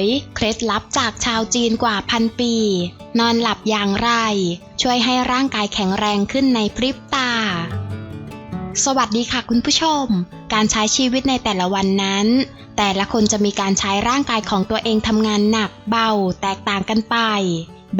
ย เคล็ดลับจากชาวจีนกว่าพันปี นอนหลับอย่างไร ช่วยให้ร่างกายแข็งแรงขึ้นในพริบตา สวัสดีค่ะคุณผู้ชม การใช้ชีวิตในแต่ละวันนั้น แต่ละคนจะมีการใช้ร่างกายของตัวเองทำงานหนักเบาแตกต่างกันไป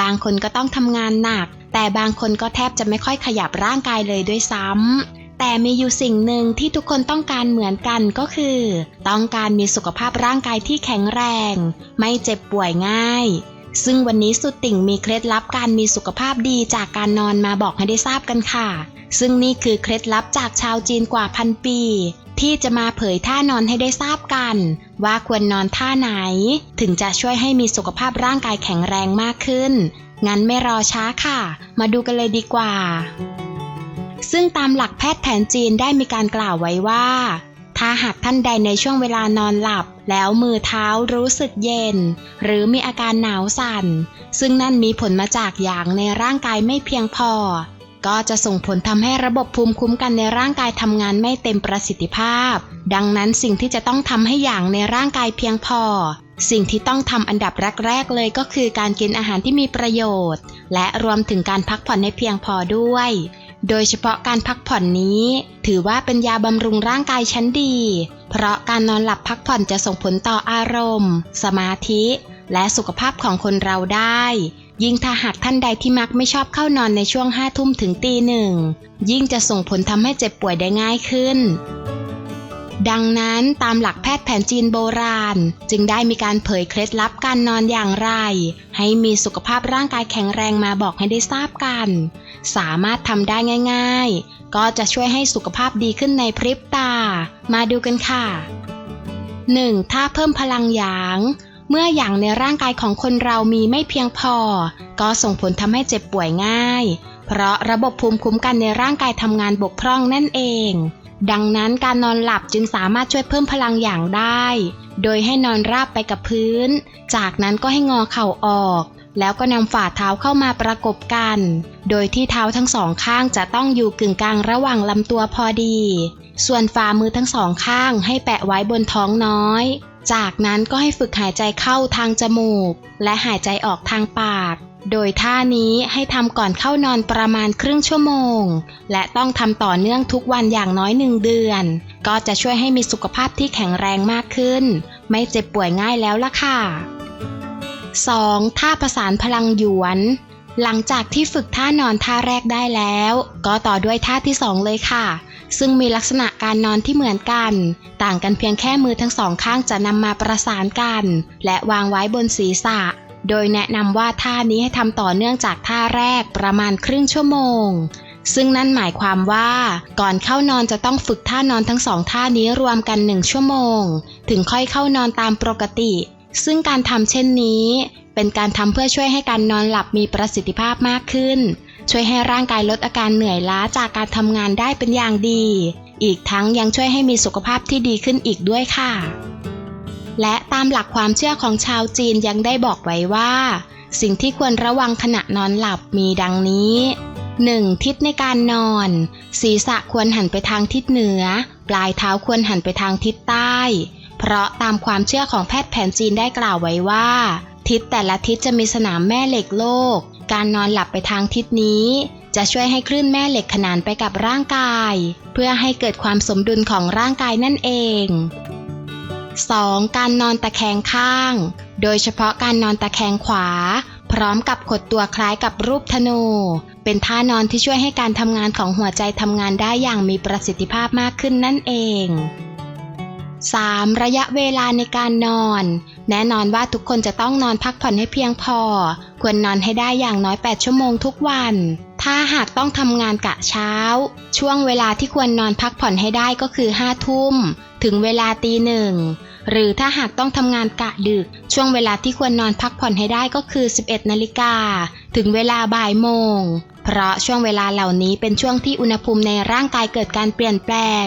บางคนก็ต้องทำงานหนัก แต่บางคนก็แทบจะไม่ค่อยขยับร่างกายเลยด้วยซ้ำ แต่มีอยู่สิ่งหนึ่งที่ทุกคนต้องการเหมือนกันก็คือ ต้องการมีสุขภาพร่างกายที่แข็งแรง ไม่เจ็บป่วยง่าย ซึ่งวันนี้สุดติ่งมีเคล็ดลับการมีสุขภาพดีจากการนอนมาบอกให้ได้ทราบกันค่ะ ซึ่งนี่คือเคล็ดลับจากชาวจีนกว่าพันปี ที่จะมาเผยท่านอนให้ได้ทราบกัน ว่าควรนอนท่าไหน ถึงจะช่วยให้มีสุขภาพร่างกายแข็งแรงมากขึ้น งั้นไม่รอช้าค่ะ มาดูกันเลยดีกว่า ซึ่งตามหลักแพทย์แผนจีนได้มีการกล่าวไว้ว่า ถ้าหากท่านใดในช่วงเวลานอนหลับ แล้วมือเท้ารู้สึกเย็น หรือมีอาการหนาวสั่น ซึ่งนั่นมีผลมาจากอย่างในร่างกายไม่เพียงพอ ก็จะส่งผลทำให้ระบบภูมิคุ้มกันในร่างกายทำงานไม่เต็มประสิทธิภาพ ดังนั้นสิ่งที่จะต้องทำให้อย่างในร่างกายเพียงพอสิ่งที่ต้องทำอันดับแรกๆเลยก็คือการกินอาหารที่มีประโยชน์ และรวมถึงการพักผ่อนให้เพียงพอด้วย โดยเฉพาะการพักผ่อนนี้ ถือว่าเป็นยาบำรุงร่างกายชั้นดี เพราะการนอนหลับพักผ่อนจะส่งผลต่ออารมณ์ สมาธิ และสุขภาพของคนเราได้ ยิ่งถ้าหากท่านใดที่มักไม่ชอบเข้านอนในช่วงห้าทุ่มถึงตีหนึ่ง ยิ่งจะส่งผลทำให้เจ็บป่วยได้ง่ายขึ้น ดังนั้นตามหลักแพทย์แผนจีนโบราณ จึงได้มีการเผยเคล็ดลับการนอนอย่างไร ให้มีสุขภาพร่างกายแข็งแรงมาบอกให้ได้ทราบกัน สามารถทำได้ง่าย ๆ ก็จะช่วยให้สุขภาพดีขึ้นในพริบตา มาดูกันค่ะ 1. ถ้าเพิ่มพลังหยางเมื่ออย่างในร่างกายของคนเรามีไม่เพียงพอ ก็ส่งผลทำให้เจ็บป่วยง่าย เพราะระบบภูมิคุ้มกันในร่างกายทำงานบกพร่องนั่นเอง ดังนั้นการนอนหลับจึงสามารถช่วยเพิ่มพลังอย่างได้ โดยให้นอนราบไปกับพื้น จากนั้นก็ให้งอเข่าออก แล้วก็นำฝ่าเท้าเข้ามาประกบกัน โดยที่เท้าทั้งสองข้างจะต้องอยู่กึ่งกลางระหว่างลำตัวพอดี ส่วนฝ่ามือทั้งสองข้างให้แปะไว้บนท้องน้อย จากนั้นก็ให้ฝึกหายใจเข้าทางจมูก และหายใจออกทางปาก โดยท่านี้ให้ทำก่อนเข้านอนประมาณครึ่งชั่วโมง และต้องทำต่อเนื่องทุกวันอย่างน้อยหนึ่งเดือน ก็จะช่วยให้มีสุขภาพที่แข็งแรงมากขึ้น ไม่เจ็บป่วยง่ายแล้วล่ะค่ะ 2. ท่าประสานพลังหยวน หลังจากที่ฝึกท่านอนท่าแรกได้แล้ว ก็ต่อด้วยท่าที่ 2 เลยค่ะ ซึ่งมีลักษณะการนอนที่เหมือนกัน ต่างกันเพียงแค่มือทั้งสองข้างจะนำมาประสานกัน และวางไว้บนศีรษะ โดยแนะนำว่าท่านี้ให้ทำต่อเนื่องจากท่าแรกประมาณครึ่งชั่วโมง ซึ่งนั่นหมายความว่า ก่อนเข้านอนจะต้องฝึกท่านอนทั้งสองท่านี้รวมกันหนึ่งชั่วโมง ถึงค่อยเข้านอนตามปกติ ซึ่งการทำเช่นนี้ เป็นการทำเพื่อช่วยให้การนอนหลับมีประสิทธิภาพมากขึ้น ช่วยให้ร่างกายลดอาการเหนื่อยล้าจากการทำงานได้เป็นอย่างดี อีกทั้งยังช่วยให้มีสุขภาพที่ดีขึ้นอีกด้วยค่ะ และตามหลักความเชื่อของชาวจีนยังได้บอกไว้ว่า สิ่งที่ควรระวังขณะนอนหลับมีดังนี้ 1. ทิศในการนอน ศีรษะควรหันไปทางทิศเหนือ ปลายเท้าควรหันไปทางทิศใต้ เพราะตามความเชื่อของแพทย์แผนจีนได้กล่าวไว้ว่า ทิศแต่ละทิศจะมีสนามแม่เหล็กโลก การนอนหลับไปทางทิศนี้ จะช่วยให้คลื่นแม่เหล็กขนานไปกับร่างกาย เพื่อให้เกิดความสมดุลของร่างกายนั่นเอง 2. การนอนตะแคงข้าง โดยเฉพาะการนอนตะแคงขวา พร้อมกับขดตัวคล้ายกับรูปธนู เป็นท่านอนที่ช่วยให้การทำงานของหัวใจทำงานได้อย่างมีประสิทธิภาพมากขึ้นนั่นเอง 3. ระยะเวลาในการนอน แน่นอนว่าทุกคนจะต้องนอนพักผ่อนให้เพียงพอ ควรนอนให้ได้อย่างน้อย 8 ชั่วโมงทุกวัน ถ้าหากต้องทำงานกะเช้า ช่วงเวลาที่ควรนอนพักผ่อนให้ได้ก็คือ 5 ทุ่ม ถึงเวลาตีหนึ่ง หรือถ้าหากต้องทำงานกะดึก ช่วงเวลาที่ควรนอนพักผ่อนให้ได้ก็คือ 11 นาฬิกา ถึงเวลาบ่ายโมง เพราะช่วงเวลาเหล่านี้เป็นช่วงที่อุณหภูมิในร่างกายเกิดการเปลี่ยนแปลง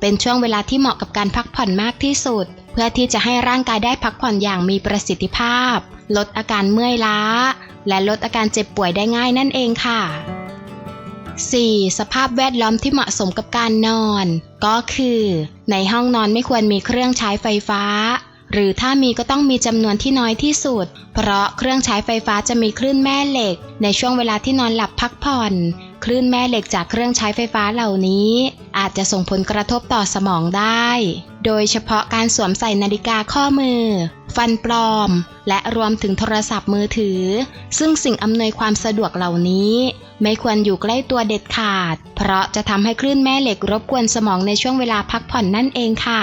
เป็นช่วงเวลาที่เหมาะกับการพักผ่อนมากที่สุด เพื่อที่จะให้ร่างกายได้พักผ่อนอย่างมีประสิทธิภาพ ลดอาการเมื่อยล้า และลดอาการเจ็บป่วยได้ง่ายนั่นเองค่ะ 4. สภาพแวดล้อมที่เหมาะสมกับการนอน ก็คือ ในห้องนอนไม่ควรมีเครื่องใช้ไฟฟ้า หรือถ้ามีก็ต้องมีจำนวนที่น้อยที่สุด เพราะเครื่องใช้ไฟฟ้าจะมีคลื่นแม่เหล็ก ในช่วงเวลาที่นอนหลับพักผ่อน คลื่นแม่เหล็กจากเครื่องใช้ไฟฟ้าเหล่านี้ อาจจะส่งผลกระทบต่อสมองได้ โดยเฉพาะการสวมใส่นาฬิกาข้อมือ ฟันปลอม และรวมถึงโทรศัพท์มือถือ ซึ่งสิ่งอำนวยความสะดวกเหล่านี้ ไม่ควรอยู่ใกล้ตัวเด็ดขาด เพราะจะทำให้คลื่นแม่เหล็กรบกวนสมองในช่วงเวลาพักผ่อนนั่นเองค่ะ